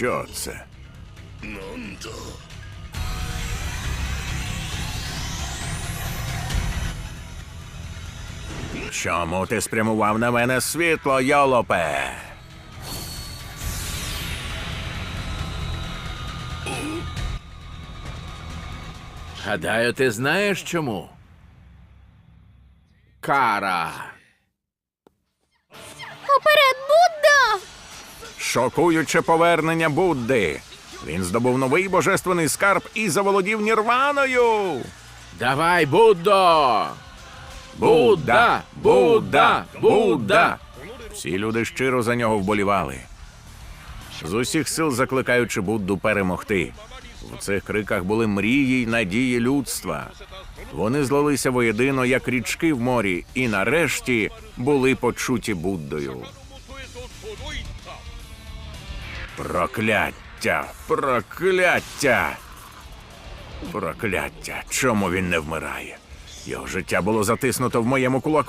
Що це? Чому ти спрямував на мене світло, йолопе? Гадаю, ти знаєш чому? Кара. Шокуюче повернення Будди. Він здобув новий божественний скарб і заволодів нірваною. Давай, Буддо! Будда! Будда! Будда! Всі люди щиро за нього вболівали. З усіх сил закликаючи Будду перемогти. В цих криках були мрії й надії людства. Вони злилися воєдино, як річки в морі, і нарешті були почуті Буддою. Прокляття! Прокляття! Прокляття! Чому він не вмирає? Його життя було затиснуто в моєму кулаку.